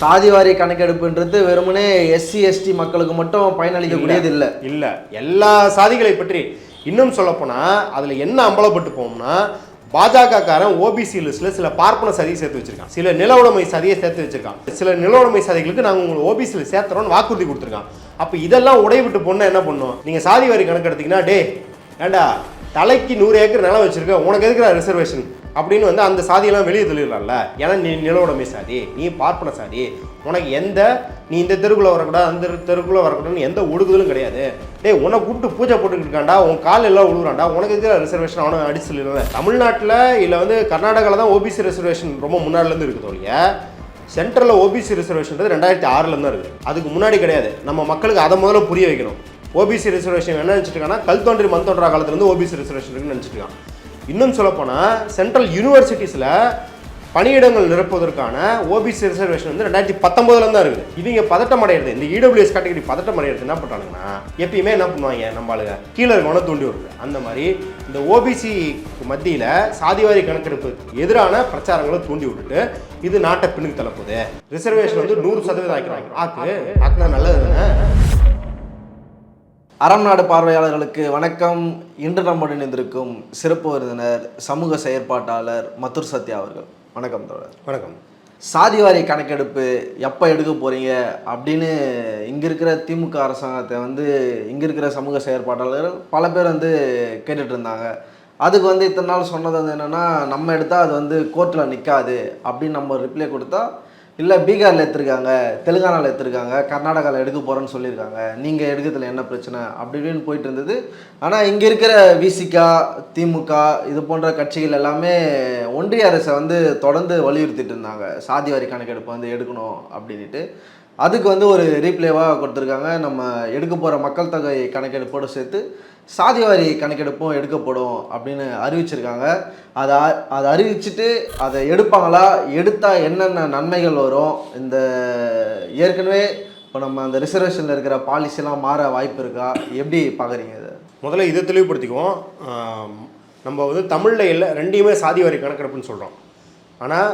சாதிவாரி கணக்கெடுப்புன்றது வெறுமனே SC ST மக்களுக்கு மட்டும் பயனளிக்கக்கூடியது இல்லை இல்லை. எல்லா சாதிகளை பற்றி இன்னும் சொல்லப்போனால் அதில் என்ன அம்பலப்பட்டு போகும்னா பாஜக காரன் ஓபிசி லிஸ்ட்ல சில பார்ப்பன சதியை சேர்த்து வச்சிருக்கான். சில நில உடைமை சதியை சேர்த்து வச்சிருக்கான். சில நில உடைமை சதிகளுக்கு நாங்கள் உங்களை ஓபிசியில் சேர்த்துறோம்னு வாக்குறுதி கொடுத்துருக்கான். அப்போ இதெல்லாம் உடைவிட்டு போனால் என்ன பண்ணும்? நீங்கள் சாதி வாரி கணக்கு எடுத்தீங்கன்னா டே ஏண்டா தலைக்கு நூறு ஏக்கர் நிலம் வச்சிருக்க உனக்கு எதுக்குற ரிசர்வேஷன் அப்படின்னு வந்து அந்த சாதியெல்லாம் வெளியே தள்ளிடலாம்ல. ஏன்னா நீ நிலவுடைமை சாதி நீ பார்ப்பன சாதி. உனக்கு எந்த நீ இந்த தெருக்குள்ளே வரக்கூடாது அந்த தெருக்குள்ளே வரக்கூடாதுன்னு எந்த ஒடுக்குதலும் கிடையாது. டேய் உன்னை கூப்பிட்டு பூஜை போட்டுக்கிட்டு இருக்காண்டா உன் கால் எல்லாம் விழுகுறான்டா உனக்கு இருக்கிற ரிசர்வேஷன் அவனை அடிச்சு இல்லை தமிழ்நாட்டில் இல்லை வந்து கர்நாடகாவில் தான் ஓபிசி ரிசர்வேஷன் ரொம்ப முன்னாடிலேருந்து இருக்குது ஒழிய சென்ட்ரலில் ஓபிசி ரிசர்வேஷன்றது ரெண்டாயிரத்தி ஆறில் தான் இருக்குது. அதுக்கு முன்னாடி கிடையாது. நம்ம மக்களுக்கு அதை முதல்ல புரிய வைக்கணும். ஓபிசி ரிசர்வேஷன் என்ன நினச்சிட்டு இருக்காங்கன்னா கல் தோன்றி மண் தோன்றா காலத்துலேருந்து ஓபிசி ரிசர்வேஷன் இருக்குன்னு நினச்சிட்டு இருக்கான். இன்னும் சொல்லப்போனால் சென்ட்ரல் யூனிவர்சிட்டிஸில் பணியிடங்கள் நிரப்புவதற்கான ஓபிசி ரிசர்வேஷன் வந்து ரெண்டாயிரத்தி பத்தொம்போதுல தான் இருக்குது. இவங்க பதட்டம் அடையிறது. இந்த இடபிள்யூஎஸ் கேட்டகரி பதட்டம் அடையிறது என்ன பண்ணுறாங்கன்னா எப்பயுமே என்ன பண்ணுவாங்க நம்ம ஆளுங்க கீழே இருக்கவன தூண்டி வருது அந்த மாதிரி இந்த ஓபிசி மத்தியில் சாதிவாரி கணக்கெடுப்பு எதிரான பிரச்சாரங்களை தூண்டி விட்டுட்டு இது நாட்டை பின்னுக்கு தள்ளப்போகுது ரிசர்வேஷன் வந்து நூறு சதவீதம் ஆக்கிறாங்க ஆக்கு ஆக்குனா நல்லது தானே? அறம் நாடு பார்வையாளர்களுக்கு வணக்கம். இன்று நம்முடன் இணைந்திருக்கும் சிறப்பு விருந்தினர் சமூக செயற்பாட்டாளர் மதுர் சத்யா அவர்கள். வணக்கம் தோழர். வணக்கம். சாதிவாரி கணக்கெடுப்பு எப்போ எடுக்க போறீங்க? அப்படின்னு இங்கே இருக்கிற திமுக அரசாங்கத்தை வந்து இங்கே இருக்கிற சமூக செயற்பாட்டாளர்கள் பல பேர் வந்து கேட்டுட்டு இருந்தாங்க. அதுக்கு வந்து இத்தனை நாள் சொன்னது வந்து என்னென்னா நம்ம எடுத்தால் அது வந்து கோர்ட்டில் நிற்காது அப்படின்னு நம்ம ரிப்ளை கொடுத்தா இல்லை பீகாரில் எடுத்திருக்காங்க தெலுங்கானாவில் எடுத்திருக்காங்க கர்நாடகாவில் எடுக்க போகிறேன்னு சொல்லியிருக்காங்க. நீங்கள் எடுக்கிறதுல என்ன பிரச்சனை? அப்படி இப்படின்னு போயிட்டு இருந்தது ஆனால் இங்கே இருக்கிற விசிகா திமுக இது போன்ற கட்சிகள் எல்லாமே ஒன்றிய அரசை வந்து தொடர்ந்து வலியுறுத்திட்டு இருந்தாங்க. சாதி வாரி கணக்கெடுப்பு வந்து எடுக்கணும் அப்படின்ட்டு அதுக்கு வந்து ஒரு ரீப்ளேவாக கொடுத்துருக்காங்க. நம்ம எடுக்க போகிற மக்கள் தொகை கணக்கெடுப்போடு சேர்த்து சாதிவாரி கணக்கெடுப்பும் எடுக்கப்படும் அப்படின்னு அறிவிச்சிருக்காங்க. அதை அதை அறிவிச்சிட்டு அதை எடுப்பாங்களா? எடுத்தால் என்னென்ன நன்மைகள் வரும்? இந்த ஏற்கனவே இப்போ நம்ம அந்த ரிசர்வேஷனில் இருக்கிற பாலிசிலாம் மாற வாய்ப்பு இருக்கா? எப்படி பார்க்குறீங்க இதை? முதல்ல இதை தெளிவுபடுத்திக்குவோம். நம்ம வந்து தமிழில் இல்லை ரெண்டையுமே சாதி வாரி கணக்கெடுப்புன்னு சொல்கிறோம் ஆனால்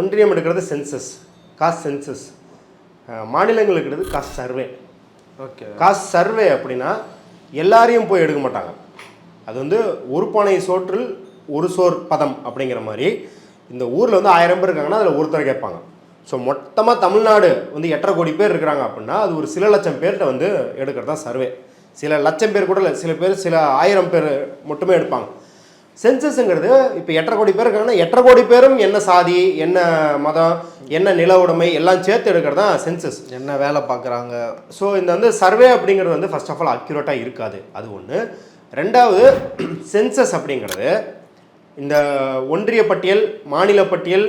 ஒன்றியம் எடுக்கிறது சென்சஸ் காஸ்ட் சென்சஸ் மாநிலங்கள் எடுக்கிறது caste survey. Okay. Caste survey அப்படின்னா எல்லாரையும் போய் எடுக்க மாட்டாங்க. அது வந்து ஒரு பானை சோற்றில் ஒரு சோர் பதம் அப்படிங்கிற மாதிரி. இந்த ஊரில் வந்து ஆயிரம் பேர் இருக்காங்கன்னா அதில் ஒருத்தரை கேட்பாங்க. ஸோ மொத்தமாக தமிழ்நாடு வந்து எட்டரை கோடி பேர் இருக்கிறாங்க அப்படின்னா அது ஒரு சில லட்சம் பேர்கிட்ட வந்து எடுக்கிறது தான் சர்வே. சில லட்சம் பேர் கூட இல்லை சில பேர் சில ஆயிரம் பேர் மட்டுமே எடுப்பாங்க. சென்சஸ்ங்கிறது இப்போ எட்டரை கோடி பேர் இருக்காங்கன்னா எட்டரை கோடி பேரும் என்ன சாதி என்ன மதம் என்ன நில உடைமை எல்லாம் சேர்த்து எடுக்கிறது தான் சென்சஸ். என்ன வேலை பார்க்குறாங்க? ஸோ இந்த வந்து சர்வே அப்படிங்கிறது வந்து ஃபர்ஸ்ட் ஆஃப் ஆல் அக்யூரேட்டாக இருக்காது. அது ஒன்று ரெண்டாவது சென்சஸ் அப்படிங்கிறது இந்த ஒன்றிய பட்டியல் மாநில பட்டியல்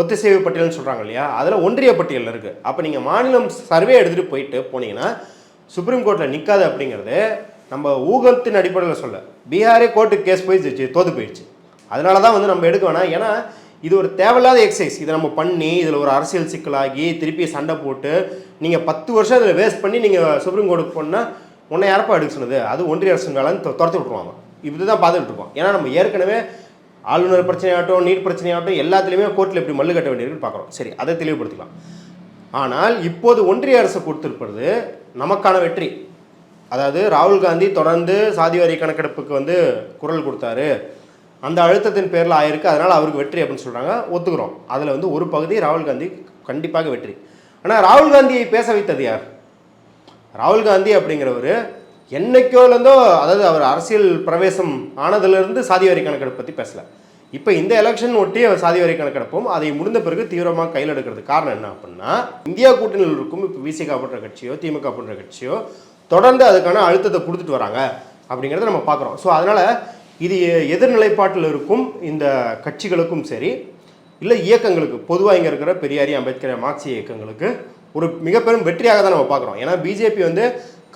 ஒத்திசைவு பட்டியல்னு சொல்கிறாங்க இல்லையா? அதில் ஒன்றிய பட்டியல் இருக்குது அப்போ நீங்கள் மாநிலம் சர்வே எடுத்துகிட்டு போயிட்டு போனீங்கன்னா சுப்ரீம் கோர்ட்டில் நிற்காது அப்படிங்கிறது நம்ம ஊகத்தின் அடிப்படையில் சொல்ல பீகாரே கோர்ட்டுக்கு கேஸ் போயிடுச்சு தோத்து போயிடுச்சு. அதனால தான் வந்து நம்ம எடுக்க வேணாம். ஏன்னா இது ஒரு தேவையில்லாத எக்ஸசைஸ் இதை நம்ம பண்ணி இதில் ஒரு அரசியல் சிக்கலாகி திருப்பி சண்டை போட்டு நீங்கள் பத்து வருஷம் இதில் வேஸ்ட் பண்ணி நீங்கள் சுப்ரீம் கோர்ட்டுக்கு போனால் உன்னை யாரப்பா எடுக்க சொன்னது? அது ஒன்றிய அரசு வேலைன்னு துரத்தி விட்ருவாங்க இப்படி தான் பார்த்துட்டு இருக்கோம் ஏன்னா நம்ம ஏற்கனவே ஆளுநர் பிரச்சனையாகட்டும் நீட் பிரச்சனையாகட்டும் எல்லாத்துலேயுமே கோர்ட்டில் எப்படி மல்லு கட்ட வேண்டியிருக்குன்னு பார்க்குறோம். சரி அதை தெளிவுபடுத்திக்கலாம். ஆனால் இப்போது ஒன்றிய அரசு கொடுத்திருப்பது நமக்கான வெற்றி. அதாவது ராகுல் காந்தி தொடர்ந்து சாதிவாரி கணக்கெடுப்புக்கு வந்து குரல் கொடுத்தாரு. அந்த அழுத்தத்தின் பேரில் ஆயிருக்கு. அதனால் அவருக்கு வெற்றி அப்படின்னு சொல்கிறாங்க ஒத்துக்கிறோம். அதில் வந்து ஒரு பகுதி ராகுல் காந்தி கண்டிப்பாக வெற்றி. ஆனால் ராகுல் காந்தியை பேச வைத்தது யார்? ராகுல் காந்தி அப்படிங்கிறவர் என்னைக்கோலேருந்தோ அதாவது அவர் அரசியல் பிரவேசம் ஆனதுலேருந்து சாதிவாரி கணக்கெடுப்பு பற்றி பேசலை. இப்போ இந்த எலெக்ஷன் ஒட்டி அவர் சாதிவாரி கணக்கெடுப்பும் அதை முடிந்த பிறகு தீவிரமாக கையில் எடுக்கிறது காரணம் என்ன அப்படின்னா இந்தியா கூட்டணியில் இருக்கும் இப்போ விசிகா போன்ற கட்சியோ திமுக போன்ற கட்சியோ தொடர்ந்து அதுக்கான அழுத்தத்தை கொடுத்துட்டு வராங்க அப்படிங்கிறத நம்ம பார்க்குறோம். ஸோ அதனால் இது எதிர்நிலைப்பாட்டில் இருக்கும் இந்த கட்சிகளுக்கும் சரி இல்லை இயக்கங்களுக்கு பொதுவாக இங்கே இருக்கிற பெரியாரி அம்பேத்கர் மார்க்சி இயக்கங்களுக்கு ஒரு மிகப்பெரும் வெற்றியாக தான் நம்ம பார்க்குறோம். ஏன்னா பிஜேபி வந்து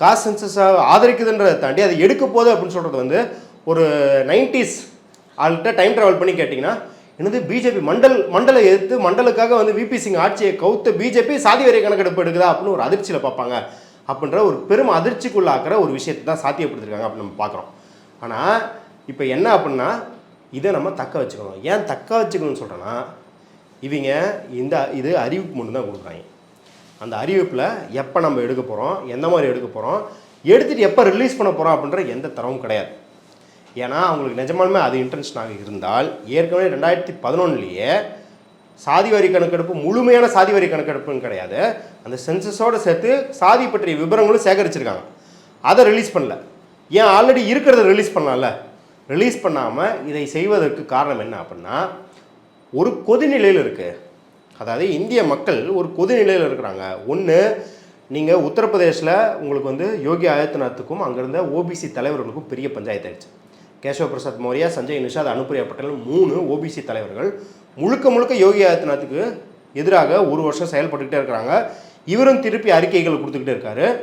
காஸ்ட் சென்சஸை ஆதரிக்குதுன்றதை தாண்டி அதை எடுக்க போகுது அப்படின்னு சொல்கிறது வந்து ஒரு நைன்டிஸ் ஆள்கிட்ட டைம் ட்ராவல் பண்ணி கேட்டிங்கன்னா என்னது பிஜேபி மண்டல் மண்டலை எதிர்த்து மண்டலுக்காக வந்து விபி சிங் ஆட்சியை கவுத்து பிஜேபி சாதி வரை கணக்கெடுப்பு எடுக்குதா அப்படின்னு ஒரு அதிர்ச்சியில் பார்ப்பாங்க. அப்படின்ற ஒரு பெரும் அதிர்ச்சிக்குள்ளாக்குற ஒரு விஷயத்தை தான் சாத்தியப்படுத்திருக்காங்க அப்படின்னு நம்ம பார்க்குறோம். ஆனால் இப்போ என்ன அப்படின்னா இதை நம்ம தக்க வச்சுக்கணும். ஏன் தக்க வச்சுக்கணும்னு சொல்கிறேன்னா இவங்க இந்த இது அறிவிப்பு மட்டும் தான் கொடுக்குறாங்க. அந்த அறிவிப்பில் எப்போ நம்ம எடுக்க போகிறோம் எந்த மாதிரி எடுக்க போகிறோம் எடுத்துகிட்டு எப்போ ரிலீஸ் பண்ண போகிறோம் அப்படின்ற எந்த தரவும் கிடையாது. ஏன்னா அவங்களுக்கு நிஜமாலுமே அது இன்டென்ஷனாக இருந்தால் ஏற்கனவே ரெண்டாயிரத்தி பதினொன்றுலேயே சாதி வரி கணக்கெடுப்பு முழுமையான சாதி வரி கணக்கெடுப்புன்னு கிடையாது. அந்த சென்சஸோடு சேர்த்து சாதி பற்றிய விவரங்களும் சேகரிச்சிருக்காங்க. அதை ரிலீஸ் பண்ணல. ஏன் ஆல்ரெடி இருக்கிறத ரிலீஸ் பண்ணலாம்ல? ரிலீஸ் பண்ணாமல் இதை செய்வதற்கு காரணம் என்ன அப்படின்னா ஒரு கொதிநிலையில் இருக்குது அதாவது இந்திய மக்கள் ஒரு கொதிநிலையில் இருக்கிறாங்க. ஒன்று நீங்கள் உத்தரப்பிரதேசில் உங்களுக்கு வந்து யோகி ஆதித்யநாத்துக்கும் அங்கேருந்த ஓபிசி தலைவர்களுக்கும் பெரிய பஞ்சாயத்து ஆயிடுச்சு. கேசவ பிரசாத் மௌரியா சஞ்சய் நிஷாத் அனுப்பிரியா பட்டேல் மூணு ஓபிசி தலைவர்கள் முழுக்க முழுக்க யோகி ஆதித்யநாத்துக்கு எதிராக ஒரு வருஷம் செயல்பட்டுக்கிட்டே இருக்கிறாங்க. இவரும் திருப்பி அறிக்கைகள் கொடுத்துக்கிட்டே இருக்காரு.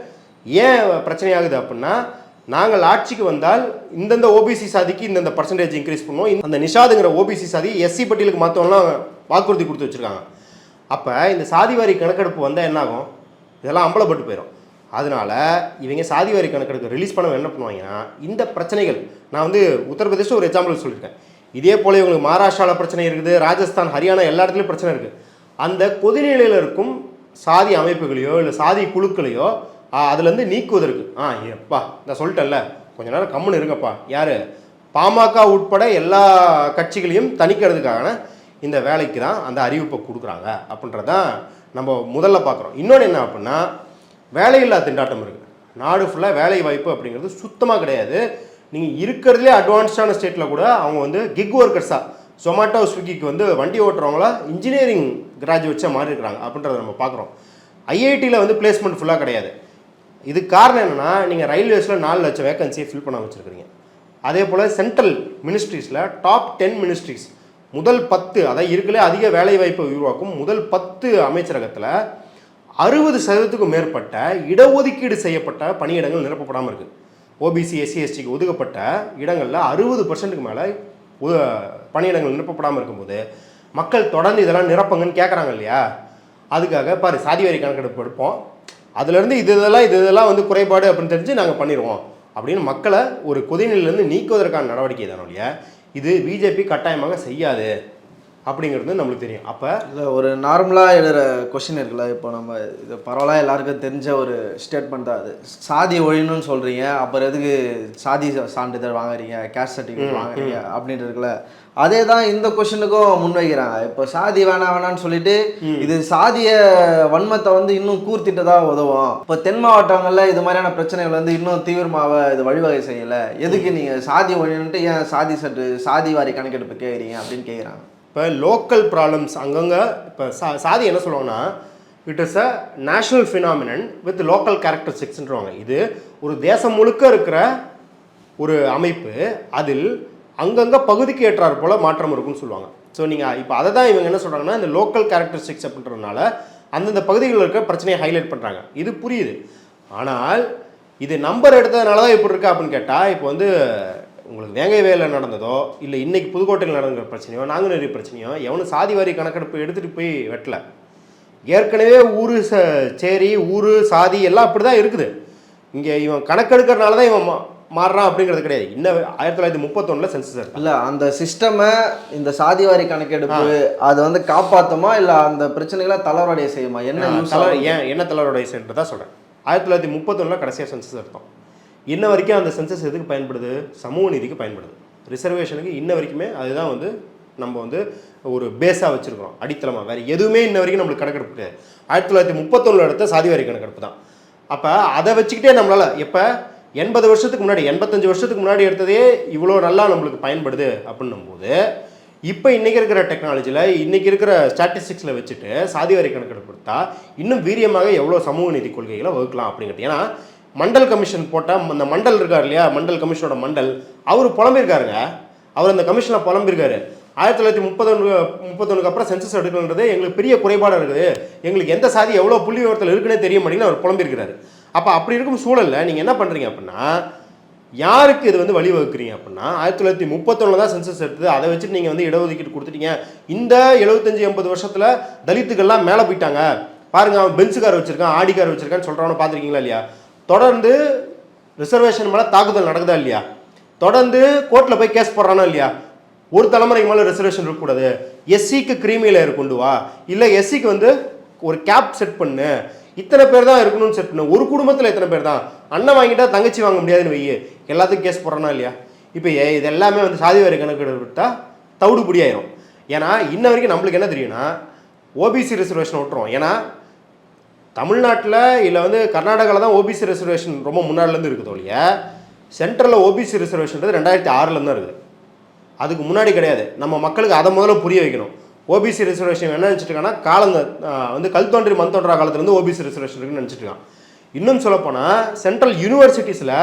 ஏன் பிரச்சனையாகுது அப்படின்னா நாங்கள் ஆட்சிக்கு வந்தால் இந்தந்த ஓபிசி சாதிக்கு இந்தந்த பர்சன்டேஜ் இன்க்ரீஸ் பண்ணுவோம். இந்த- அந்த நிஷாதுங்கிற ஓபிசி சாதி எஸ்சி பட்டியலுக்கு மாற்றவங்களாம் வாக்குறுதி கொடுத்து வச்சுருக்காங்க. அப்போ இந்த சாதிவாரி கணக்கெடுப்பு வந்தால் என்ன ஆகும் இதெல்லாம் அம்பலப்பட்டு போயிடும் அதனால இவங்க சாதிவாரி கணக்கெடுப்பு ரிலீஸ் பண்ண என்ன பண்ணுவாங்கன்னா இந்த பிரச்சனைகள் நான் வந்து உத்தரப்பிரதேசம் ஒரு எக்ஸாம்பிள் சொல்லியிருக்கேன். இதே போல் இவங்களுக்கு மகாராஷ்டிராவில் பிரச்சனை இருக்குது ராஜஸ்தான் ஹரியானா எல்லா இடத்துலையும் பிரச்சனை இருக்குது அந்த கொதிநிலையில் இருக்கும் சாதி அமைப்புகளையோ இல்லை சாதி குழுக்களையோ அதுலேருந்து நீக்குவதற்கு ஆ எப்பா நான் சொல்லிட்டேன்ல. கொஞ்ச நேரம் கம்முன்னு இருங்கப்பா. யார்? பாமக உட்பட எல்லா கட்சிகளையும் தணிக்கிறதுக்கான இந்த வேலைக்கு தான் அந்த அறிவிப்பை கொடுக்குறாங்க. அப்படின்றதான் நம்ம முதல்ல பார்க்குறோம். இன்னொன்று என்ன அப்படின்னா வேலையில்லா திண்டாட்டம் இருக்குது நாடு ஃபுல்லாக வேலை வாய்ப்பு அப்படிங்கிறது சுத்தமாக கிடையாது. நீங்கள் இருக்கிறதுலே அட்வான்ஸ்டான ஸ்டேட்டில் கூட அவங்க வந்து கிக் ஒர்க்கர்ஸாக ஜொமேட்டோ ஸ்விக்கிக்கு வந்து வண்டி ஓட்டுறவங்களா இன்ஜினியரிங் கிராஜுவேட்ஸாக மாறி இருக்கிறாங்க அப்படின்றத நம்ம பார்க்குறோம். ஐஐடியில் வந்து பிளேஸ்மெண்ட் ஃபுல்லாக கிடையாது. இது காரணம் என்னென்னா நீங்கள் ரயில்வேஸில் நாலு லட்சம் வேகன்சியை ஃபில் பண்ண வச்சுருக்கிறீங்க. அதே போல் சென்ட்ரல் மினிஸ்ட்ரீஸில் டாப் டென் மினிஸ்ட்ரீஸ் முதல் பத்து அதாவது இருக்கலே அதிக வேலைவாய்ப்பை உருவாக்கும் முதல் பத்து அமைச்சரகத்தில் அறுபது சதவீதத்துக்கும் மேற்பட்ட இடஒதுக்கீடு செய்யப்பட்ட பணியிடங்கள் நிரப்பப்படாமல் இருக்குது ஓபிசி எஸ்சி எஸ்டிக்கு ஒதுக்கப்பட்ட இடங்களில் அறுபது பர்சன்ட்டுக்கு மேலே பணியிடங்கள் நிரப்பப்படாமல் இருக்கும்போது மக்கள் தொடர்ந்து இதெல்லாம் நிரப்புங்கன்னு கேட்குறாங்க இல்லையா? அதுக்காக பாரு சாதிவாரி கணக்கெடுப்பு எடுப்போம். அதுலேருந்து இது இதெல்லாம் இது இதெல்லாம் வந்து குறைபாடு அப்படின்னு தெரிஞ்சு நாங்கள் பண்ணிடுவோம் அப்படின்னு மக்களை ஒரு கொதிநிலையிலேருந்து நீக்குவதற்கான நடவடிக்கை தானே இல்லையா இது பிஜேபி கட்டாயமாக செய்யாது. அப்படிங்கிறது நம்மளுக்கு தெரியும். அப்போ இல்லை ஒரு நார்மலாக எழுதுகிற கொஷின் இருக்குல்ல இப்போ நம்ம இது பரவாயில்ல எல்லாருக்கும் தெரிஞ்ச ஒரு ஸ்டேட்மெண்ட் தான் அது. சாதி ஒழியணும்னு சொல்கிறீங்க அப்புறம் எதுக்கு சாதி சான்றிதழ் வாங்குறீங்க கேஸ்ட் சர்டிஃபிகேட் வாங்குறீங்க அப்படின்ட்டு இருக்குல்ல. அதே தான் இந்த கொஷினுக்கும் முன்வைக்கிறாங்க. இப்போ சாதி வேணாம் வேணாம்னு சொல்லிட்டு இது சாதிய வன்மத்தை வந்து இன்னும் கூர்த்திட்டு தான் உதவும். இப்போ தென் மாவட்டங்களில் இது மாதிரியான பிரச்சனைகள் வந்து இன்னும் தீவிரமாக இது வழிவகை செய்யலை. எதுக்கு நீங்கள் சாதி ஒழியணுன்ட்டு ஏன் சாதி சட்டு சாதி வாரி கணக்கெடுப்பு கேட்குறீங்க அப்படின்னு கேட்குறாங்க இப்போ லோக்கல் ப்ராப்ளம்ஸ் அங்கங்கே இப்போ சா சாதி என்ன சொல்லுவாங்கன்னா it is a national phenomenon with local கேரக்டரிஸ்டிக்ஸ்ன்றவாங்க இது ஒரு தேசம் முழுக்க இருக்கிற ஒரு அமைப்பு அதில் அங்கங்கே பகுதிக்கு ஏற்றாறு போல மாற்றம் இருக்கும்னு சொல்லுவாங்க. ஸோ நீங்கள் இப்போ அதை தான் இவங்க என்ன சொல்கிறாங்கன்னா இந்த லோக்கல் கேரக்டரிஸ்டிக்ஸ் அப்படின்றதுனால அந்தந்த பகுதிகளில் இருக்கிற பிரச்சனையை ஹைலைட் பண்ணுறாங்க இது புரியுது. ஆனால் இது நம்பர் எடுத்ததுனால தான் இப்படி இருக்கா அப்படின்னு கேட்டால் இப்போ வந்து உங்களுக்கு வேங்கை வேலையில் நடந்ததோ இல்லை இன்னைக்கு புதுக்கோட்டையில் நடந்த பிரச்சனையோ நாங்குநேரி பிரச்சனையோ எவனும் சாதி வாரி கணக்கெடுப்பு எடுத்துகிட்டு போய் வெட்டல. ஏற்கனவே ஊர் ச சேரி ஊர் சாதி எல்லாம் அப்படி தான் இருக்குது. இங்கே இவன் கணக்கெடுக்கிறனால தான் இவன் மா- மாறுறான் அப்படிங்கிறது கிடையாது. இன்னும் ஆயிரத்தி தொள்ளாயிரத்தி முப்பத்தொன்னில் சென்சஸ் இல்ல அந்த சிஸ்டமை இந்த சாதிவாரி கணக்கெடுப்பு அது வந்து காப்பாத்துமா இல்ல அந்த பிரச்சனைகளை தளர்வடைய செய்யுமா? என்ன ஏன் என்ன சென்டர் தான் சொல்கிறேன் ஆயிரத்தி தொள்ளாயிரத்தி முப்பத்தொன்னில் கடைசியாக சென்சஸ் எடுத்தோம். இன்ன வரைக்கும் அந்த சென்சஸ் எதுக்கு பயன்படுது? சமூக நீதிக்கு பயன்படுது. ரிசர்வேஷனுக்கு இன்ன வரைக்குமே அதுதான் வந்து நம்ம வந்து ஒரு பேஸாக வச்சுருக்கோம் அடித்தளமாக வேறு எதுவுமே இன்ன வரைக்கும் நம்மளுக்கு கணக்கெடுப்பு கிடையாது. ஆயிரத்தி தொள்ளாயிரத்தி முப்பத்தொன்னில் எடுத்த சாதிவாரி கணக்கெடுப்பு தான். அப்போ அதை வச்சுக்கிட்டே நம்மளால் எப்போ? எண்பது வருஷத்துக்கு முன்னாடி எண்பத்தஞ்சு வருஷத்துக்கு முன்னாடி எடுத்ததே இவ்வளோ நல்லா நம்மளுக்கு பயன்படுது அப்படின்னும் போது இப்போ இன்றைக்கி இருக்கிற டெக்னாலஜியில் இன்றைக்கி இருக்கிற ஸ்டாட்டிஸ்டிக்ஸில் வச்சுட்டு சாதிவாரி கணக்கெடுப்பு கொடுத்தா இன்னும் வீரியமாக எவ்வளோ சமூக நீதி கொள்கைகளை வகுக்கலாம் அப்படிங்கிறது. ஏன்னா மண்டல் கமிஷன் போட்டால் அந்த மண்டல் இருக்கார் இல்லையா? மண்டல் கமிஷனோட மண்டல். அவர் புலம்பிருக்காருங்க அவர் அந்த கமிஷனில் புலம்பிருக்காரு ஆயிரத்தி தொள்ளாயிரத்தி முப்பத்தொன்று முப்பத்தொன்றுக்கு அப்புறம் சென்சஸ் எடுக்கணுன்றது எங்களுக்கு பெரிய குறைபாடாக இருக்குது. எங்களுக்கு எந்த சாதி எவ்வளோ புள்ளி விவரத்தில் இருக்குன்னே தெரிய மாட்டேங்குன்னு அவர் புலம்பிருக்கிறாரு அப்போ அப்படி இருக்கும் சூழலில் நீங்கள் என்ன பண்ணுறீங்க அப்படின்னா யாருக்கு இது வந்து வழிவகுக்கிறீங்க அப்படின்னா ஆயிரத்தி தொள்ளாயிரத்தி முப்பத்தொன்னில் தான் சென்சஸ் எடுத்தது. அதை வச்சுட்டு நீங்கள் வந்து இடஒதுக்கீடு கொடுத்துட்டீங்க. இந்த எழுபத்தஞ்சி எண்பது வருஷத்தில் தலித்துக்கள்லாம் மேலே போயிட்டாங்க. பாருங்க அவன் பென்சு கார் வச்சிருக்கான் ஆடி கார் வச்சிருக்கான்னு சொல்கிறவன பார்த்துருக்கீங்களா இல்லையா? தொடர்ந்து ரிசர்வேஷன் மேலே தாக்குதல் நடக்குதா இல்லையா? தொடர்ந்து கோர்ட்டில் போய் கேஸ் போடுறானா இல்லையா? ஒரு தலைமுறைக்கு மேலே ரிசர்வேஷன் இருக்கக்கூடாது. எஸ்சிக்கு கிரீமி லேயர் கொண்டு வா. இல்லை எஸ்சிக்கு வந்து ஒரு கேப் செட் பண்ணு. இத்தனை பேர் தான் இருக்கணும்னு செட் பண்ணு. ஒரு குடும்பத்தில் எத்தனை பேர் தான். அண்ணன் வாங்கிட்டா தங்கச்சி வாங்க முடியாதுன்னு வையே. எல்லாத்துக்கும் கேஸ் போடுறானா இல்லையா? இப்போ இது எல்லாமே வந்து சாதி வாரி கணக்கு விட்டால் தவிடுபடி ஆயிரும். ஏன்னா இன்ன வரைக்கும் நம்மளுக்கு என்ன தெரியும்னா ஓபிசி ரிசர்வேஷன் விட்டுறோம் ஏன்னா தமிழ்நாட்டில் இல்லை வந்து கர்நாடகாவில் தான் ஓபிசி ரிசர்வேஷன் ரொம்ப முன்னாடிலேருந்து இருக்குது ஒழிய சென்ட்ரலில் ஓபிசி ரிசர்வேஷன்றது ரெண்டாயிரத்தி ஆறுலேருந்து தான் இருக்குது. அதுக்கு முன்னாடி கிடையாது. நம்ம மக்களுக்கு அதை முதல்ல புரிய வைக்கணும். ஓபிசி ரிசர்வேஷன் என்ன நினச்சிட்டுருக்காங்கன்னா காலங்க வந்து கல் தோன்றி மண் தோன்றா காலத்துலேருந்து ஓபிசி ரிசர்வேஷன் இருக்குன்னு நினச்சிட்ருக்கான் இன்னும் சொல்லப்போனால் சென்ட்ரல் யூனிவர்சிட்டிஸில்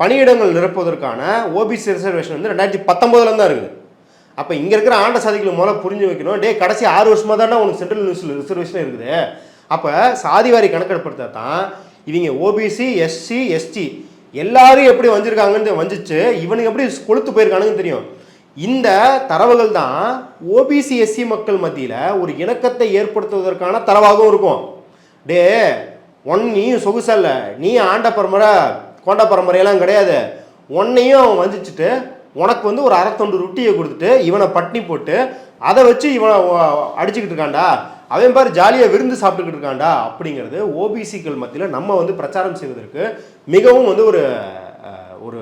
பணியிடங்கள் நிரப்புவதற்கான ஓபிசி ரிசர்வேஷன் வந்து ரெண்டாயிரத்தி பத்தொம்போதுல தான் இருக்குது. அப்போ இங்கே இருக்கிற ஆண்ட சாதிகளை முதல்ல புரிஞ்சு வைக்கணும். டே கடைசி ஆறு வருஷமாக தானே உனக்கு சென்ட்ரல் யூனிவர்சிட்டி ரிசர்வேஷன் இருக்குது. அப்போ சாதிவாரி கணக்கெடுப்படுத்தா தான் இவங்க ஓபிசி எஸ்சி எஸ்டி எல்லாரும் எப்படி வந்திருக்காங்கன்னு வஞ்சிச்சு இவனுக்கு எப்படி கொளுத்து போயிருக்கானுங்கன்னு தெரியும். இந்த தரவுகள் தான் ஓபிசி எஸ்சி மக்கள் மத்தியில் ஒரு இணக்கத்தை ஏற்படுத்துவதற்கான தரவாகவும் இருக்கும். டே ஒன் நீயும் சொகுசல்ல நீ ஆண்ட பரம்பரை கோண்ட பரம்பரையெல்லாம் கிடையாது. உன்னையும் அவன் வஞ்சிச்சுட்டு உனக்கு வந்து ஒரு அரைத்தொண்டு ரொட்டியை கொடுத்துட்டு இவனை பட்னி போட்டு அதை வச்சு இவனை அடிச்சுக்கிட்டு இருக்கான்டா. அவன் பாரு ஜாலியாக விருந்து சாப்பிட்டுக்கிட்டு இருக்கான்டா அப்படிங்கிறது ஓபிசிக்கள் மத்தியில் நம்ம வந்து பிரச்சாரம் செய்வதற்கு மிகவும் வந்து ஒரு ஒரு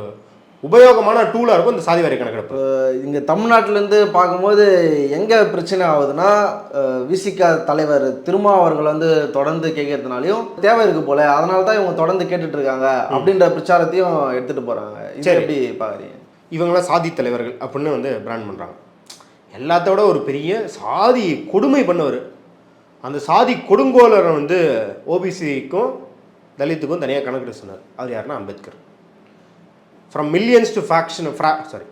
உபயோகமான டூலாக இருக்கும் இந்த சாதிவாரி கணக்கெடுப்பு. இங்கே தமிழ்நாட்டிலேருந்து பார்க்கும்போது எங்கே பிரச்சனை ஆகுதுன்னா விசிக தலைவர் திருமா அவர்கள் வந்து தொடர்ந்து கேட்கறதுனாலையும் தேவை இருக்கு போல அதனால தான் இவங்க தொடர்ந்து கேட்டுட்டு இருக்காங்க அப்படின்ற பிரச்சாரத்தையும் எடுத்துட்டு போறாங்க. இது சரி. எப்படி பாக்குறீங்க இவங்களாம் சாதி தலைவர்கள் அப்படின்னு வந்து பிராண்ட் பண்ணுறாங்க எல்லாத்தோட ஒரு பெரிய சாதி கொடுமை பண்ணவர் அந்த சாதி கொடுங்கோலரை வந்து ஓபிசிக்கும் தலித்துக்கும் தனியாக கணக்கிட சொன்னார். அவர் யாருன்னா? Ambedkar. From millions to fraction fro sorry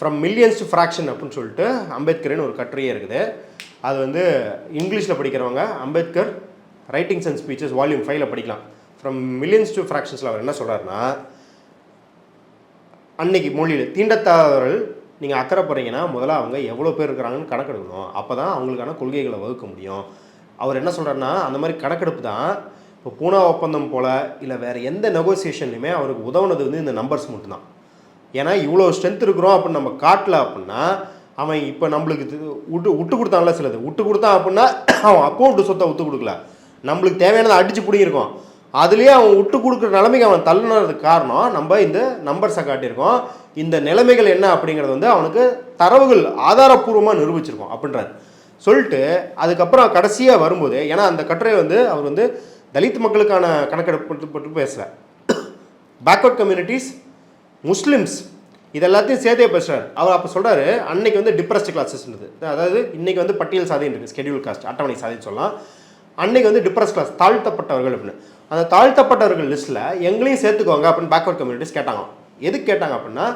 from millions to fraction அப்படின்னு சொல்லிட்டு அம்பேத்கர்னு ஒரு கட்டுரையே இருக்குது. அது வந்து இங்கிலீஷில் படிக்கிறவங்க Ambedkar writings and speeches volume ஃபைவ்ல படிக்கலாம். ஃப்ரம் மில்லியன்ஸ் டு ஃப்ராக்ஷன்ஸில் அவர் என்ன சொல்கிறாருன்னா அன்னைக்கு மொழியில் தீண்டத்தாதவர்கள் நீங்கள் அக்கறை போகிறீங்கன்னா முதல்ல அவங்க எவ்வளோ பேர் இருக்கிறாங்கன்னு கணக்கெடுக்கணும். அப்போ தான் அவங்களுக்கான கொள்கைகளை வகுக்க முடியும். அவர் என்ன சொல்கிறாருன்னா அந்த மாதிரி கணக்கெடுப்பு தான் இப்போ பூனா ஒப்பந்தம் போல் இல்லை வேறு எந்த நெகோசியேஷன்லையுமே அவருக்கு உதவுனது வந்து இந்த நம்பர்ஸ் மட்டும்தான். ஏன்னா இவ்வளோ ஸ்ட்ரென்த் இருக்கிறோம் அப்படின்னு நம்ம காட்டல அப்படின்னா அவன் இப்போ நம்மளுக்கு இது விட்டு விட்டு கொடுத்தான்ல சிலது. விட்டு கொடுத்தான் அப்படின்னா அவன் அக்கௌண்ட்டு சொத்தை விட்டு கொடுக்கல. நம்மளுக்கு தேவையானதை அடித்து பிடிங்கிருக்கோம் அதுலேயே அவன் விட்டு கொடுக்குற நிலைமைக்கு அவன் தள்ளுனதுக்கு காரணம் நம்ம இந்த நம்பர்ஸை காட்டியிருக்கோம். இந்த நிலைமைகள் என்ன அப்படிங்கிறது வந்து அவனுக்கு தரவுகள் ஆதாரப்பூர்வமாக நிரூபிச்சிருக்கோம் அப்படின்றாரு. சொல்லிட்டு அதுக்கப்புறம் கடைசியாக வரும்போது ஏன்னா அந்த கட்டுரை வந்து அவர் வந்து தலித் மக்களுக்கான கணக்கெடுப்பு பற்றி பேசுகிறார் பேக்வர்ட் கம்யூனிட்டிஸ் முஸ்லிம்ஸ் இது எல்லாத்தையும் சேர்த்தே பேசுகிறார் அவர் அப்போ சொல்கிறாரு அன்னைக்கு வந்து டிப்ரெஸ்ட் கிளாஸஸ்ன்றது அதாவது இன்றைக்கி வந்து பட்டியல் சாதின்னு இருக்குது ஸ்கெடியூல் காஸ்ட் அட்டவணை சாதின்னு சொல்லலாம். அன்னைக்கு வந்து டிப்ரஸ் கிளாஸ் தாழ்த்தப்பட்டவர்கள் அப்படின்னு. அந்த தாழ்த்தப்பட்டவர்கள் லிஸ்ட்டில் எங்களையும் சேர்த்துக்கோங்க அப்படின்னு பேக்வர்ட் கம்யூனிட்டிஸ் கேட்டாங்க. எதுக்கு கேட்டாங்க அப்படின்னா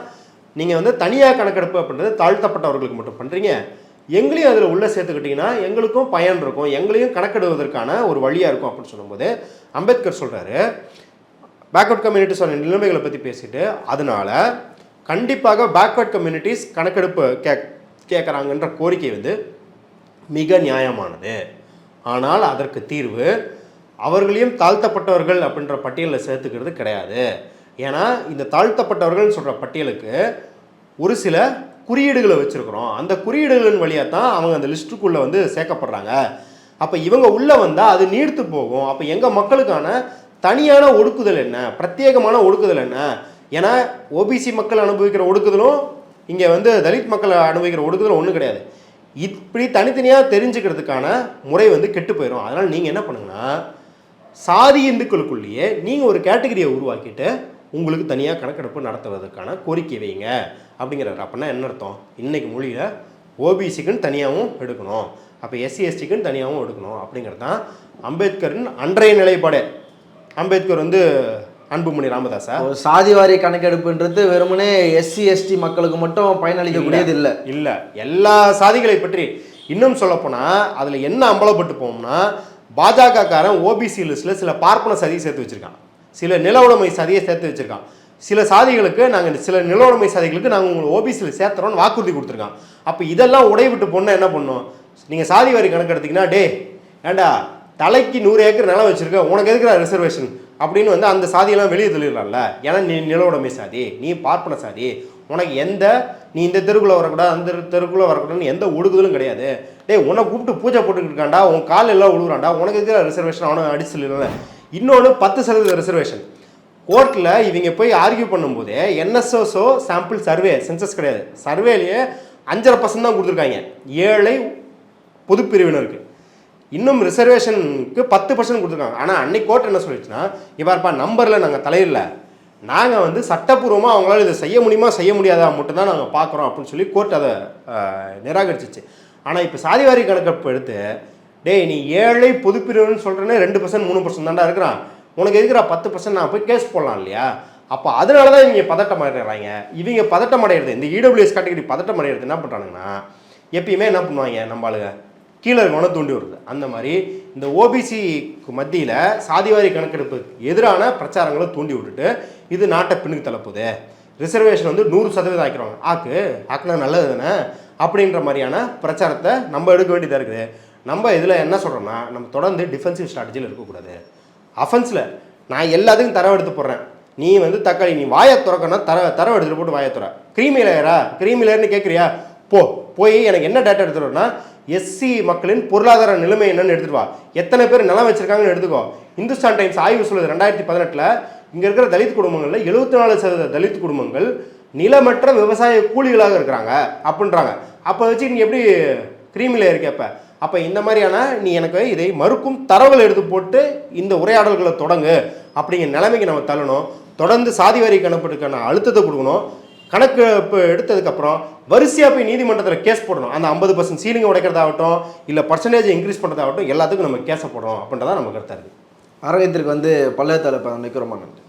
நீங்கள் வந்து தனியாக கணக்கெடுப்பு அப்படின்றது தாழ்த்தப்பட்டவர்களுக்கு மட்டும் பண்ணுறீங்க எங்களையும் அதில் உள்ளே சேர்த்துக்கிட்டிங்கன்னா எங்களுக்கும் பயன் இருக்கும் எங்களையும் கணக்கெடுவதற்கான ஒரு வழியாக இருக்கும் அப்படின்னு சொல்லும்போது அம்பேத்கர் சொல்கிறாரு பேக்வர்ட் கம்யூனிட்டிஸோட நிலைமைகளை பற்றி பேசிட்டு அதனால் கண்டிப்பாக பேக்வர்ட் கம்யூனிட்டிஸ் கணக்கெடுப்பு கேக் கேட்குறாங்கன்ற கோரிக்கை வந்து மிக நியாயமானது. ஆனால் அதற்கு தீர்வு அவர்களையும் தாழ்த்தப்பட்டவர்கள் அப்படின்ற பட்டியலில் சேர்த்துக்கிறது கிடையாது. ஏன்னா இந்த தாழ்த்தப்பட்டவர்கள் சொல்கிற பட்டியலுக்கு ஒரு சில குறியீடுகளை வச்சுருக்குறோம். அந்த குறியீடுகளின் வழியாக தான் அவங்க அந்த லிஸ்ட்டுக்குள்ளே வந்து சேர்க்கப்படுறாங்க. அப்போ இவங்க உள்ளே வந்தால் அது நீர்த்து போகும். அப்போ எங்கள் மக்களுக்கான தனியான ஒடுக்குதல் என்ன? பிரத்யேகமான ஒடுக்குதல் என்ன? ஏன்னா ஓபிசி மக்கள் அனுபவிக்கிற ஒடுக்குதலும் இங்கே வந்து தலித் மக்கள் அனுபவிக்கிற ஒடுக்குதலும் ஒன்றும் கிடையாது. இப்படி தனித்தனியாக தெரிஞ்சுக்கிறதுக்கான முறை வந்து கெட்டு போயிடும் அதனால் நீங்கள் என்ன பண்ணுங்கன்னா சாதி இந்துக்களுக்குள்ளேயே நீங்கள் ஒரு கேட்டகரியை உருவாக்கிட்டு உங்களுக்கு தனியாக கணக்கெடுப்பு நடத்துவதற்கான கோரிக்கை வைங்க. அப்படிங்கிறாரு. அப்படின்னா என்ன அர்த்தம்? இன்னைக்கு மொழியில் ஓபிசிக்குன்னு தனியாகவும் எடுக்கணும். அப்போ எஸ்சி எஸ்டிக்குன்னு தனியாகவும் எடுக்கணும். அப்படிங்கிறது தான் அம்பேத்கரின் அன்றைய நிலைப்பாடு. அம்பேத்கர் வந்து அன்புமணி ராமதாஸா ஒரு சாதிவாரி கணக்கெடுப்புன்றது வெறுமனே எஸ்சி எஸ்டி மக்களுக்கு மட்டும் பயனளிக்கக்கூடியது இல்லை. இல்லை. எல்லா சாதிகளை பற்றி இன்னும் சொல்லப்போனால் அதில் என்ன அம்பலப்பட்டு போகும்னா பாஜகக்காரன் ஓபிசி லிஸ்ட்டில் சில பார்ப்பன சதியை சேர்த்து வச்சிருக்கான். சில நில உடைமை சதியை சேர்த்து வச்சுருக்கான். சில சாதிகளுக்கு நாங்கள் சில நில உடைமை சாதிகளுக்கு நாங்கள் உங்களை ஓபிசியில் சேர்த்துறோம்னு வாக்குறுதி கொடுத்துருக்கான். அப்போ இதெல்லாம் உடைவிட்டு பொண்ணை என்ன பண்ணும்? நீங்கள் சாதி வாரி கணக்கு எடுத்தீங்கன்னா டே ஏண்டா தலைக்கு நூறு ஏக்கர் நிலம் வச்சுருக்க உனக்கு எதுக்குற ரிசர்வேஷன் அப்படின்னு வந்து அந்த சாதியெல்லாம் வெளியே தள்ளிடலாம்ல. ஏன்னா நீ நில உடைமை சாதி நீ பார்ப்பன சாதி. உனக்கு எந்த நீ இந்த தெருக்குள்ளே வரக்கூடாது அந்த தெருக்குள்ளே வரக்கூடாதுன்னு எந்த ஒடுக்குதலும் கிடையாது. டேய் உன்னை கூப்பிட்டு பூஜை போட்டுக்கிட்டு இருக்காண்டா உன் கால் எல்லாம் விழுகுறான்டா உனக்கு இருக்கிற ரிசர்வேஷன் அவனை அடிச்சு இல்லை இன்னொன்று பத்து சதவீத ரிசர்வேஷன் கோர்ட்டில் இவங்க போய் ஆர்கியூ பண்ணும்போதே என்எஸ்எஸ்ஓ சாம்பிள் சர்வே சென்சஸ் கிடையாது. சர்வேலேயே அஞ்சரை பர்சன்ட் தான் கொடுத்துருக்காங்க. ஏழை பொதுப்பிரிவினருக்கு. இன்னும் ரிசர்வேஷனுக்கு பத்து பர்சன்ட் கொடுத்துருக்காங்க. ஆனால் அன்னைக்கு கோர்ட் என்ன சொல்லிடுச்சுன்னா இவ்வாறுப்பா நம்பரில் நாங்கள் தலையிடல. நாங்கள் வந்து சட்டப்பூர்வமாக அவங்களால இதை செய்ய முடியுமா செய்ய முடியாதா மட்டும்தான் நாங்கள் பார்க்குறோம் அப்படின்னு சொல்லி கோர்ட் அதை நிராகரிச்சிச்சு. ஆனால் இப்போ சாதிவாரி கணக்கெடுப்பு எடுத்து டேய் நீ ஏழை பொதுப்பிரிவுன்னு சொல்கிறேன்னே ரெண்டு பர்சன்ட் மூணு பர்சன்ட் தாண்டா இருக்கிறான். உனக்கு இருக்கிற பத்து பர்சன்ட் நான் போய் கேஸ் போடலாம் இல்லையா? அப்போ அதனால தான் இவங்க பதட்டம் அடைகிறாங்க. இவங்க பதட்டம் அடையிறது இந்த இடபிள்யூஎஸ் கேட்டகரி பதட்டம் அடையிறது என்ன பண்ணுறாங்கன்னா எப்பயுமே என்ன பண்ணுவாங்க நம்ம ஆளுங்க? கீழே இருக்கவனை தூண்டி வருது அந்த மாதிரி இந்த ஓபிசிக்கு மத்தியில் சாதிவாரி கணக்கெடுப்புக்கு எதிரான பிரச்சாரங்களை தூண்டி விட்டுட்டு இது நாட்டை பின்னுக்கு தள்ளப்போகுது. ரிசர்வேஷன் வந்து நூறு சதவீதம் ஆக்கிடுவாங்க. ஆக்கு ஆக்குனா நல்லது தானே? அப்படின்ற மாதிரியான பிரச்சாரத்தை நம்ம எடுக்க வேண்டியதாக இருக்குது. நம்ம இதில் என்ன சொல்கிறோம்னா நம்ம தொடர்ந்து டிஃபென்சிவ் ஸ்ட்ராட்டஜியில் இருக்கக்கூடாது. அஃபென்ஸில் நான் எல்லாத்துக்கும் தரவு எடுத்து போடுறேன். நீ வந்து தக்காளி நீ வாயை திறக்கணும் தர தரவெடுத்துட்டு போட்டு வாயை துற. கிரீமி லேயரா கிரீமி லேயர்னு கேட்குறியா போ போய் எனக்கு என்ன டேட்டா எடுத்துட்டு எஸ்சி மக்களின் பொருளாதார நிலைமை என்னன்னு எடுத்துட்டு வா. எத்தனை பேர் நிலம் வச்சிருக்காங்கன்னு எடுத்துக்கோ. இந்துஸ்தான் டைம்ஸ் ஆய்வு சொல்லுது ரெண்டாயிரத்தி பதினெட்டில். இங்கே இருக்கிற தலித் குடும்பங்களில் எழுபத்தி நாலு சதவீத தலித் குடும்பங்கள் நிலமற்ற விவசாய கூலிகளாக இருக்கிறாங்க அப்படின்றாங்க. அப்போ வச்சு நீ எப்படி கிரீமி லேயர் அப்போ இந்த மாதிரியான நீ எனக்கு இதை மறுக்கும் தரவுகள் எடுத்து போட்டு இந்த உரையாடல்களை தொடங்கு அப்படிங்கிற நிலைமைக்கு நம்ம தள்ளணும். தொடர்ந்து சாதி வாரி கணக்கெடுக்கான அழுத்தத்தை கொடுக்கணும். கணக்கு எடுத்ததுக்கப்புறம் வரிசையாக போய் நீதிமன்றத்தில் கேஸ் போடணும். அந்த ஐம்பது பர்சன்ட் சீலிங்கை உடைக்கிறதாகட்டும் இல்லை பர்சன்டேஜ் இன்க்ரீஸ் பண்ணுறதாகட்டும் எல்லாத்துக்கும் நம்ம கேஸை போடணும் அப்படின்றதான் நம்ம கருத்தாக இருக்குது அரங்கத்திற்கு வந்து பல்லைய இப்போ நிற்கிறோமா நன்றி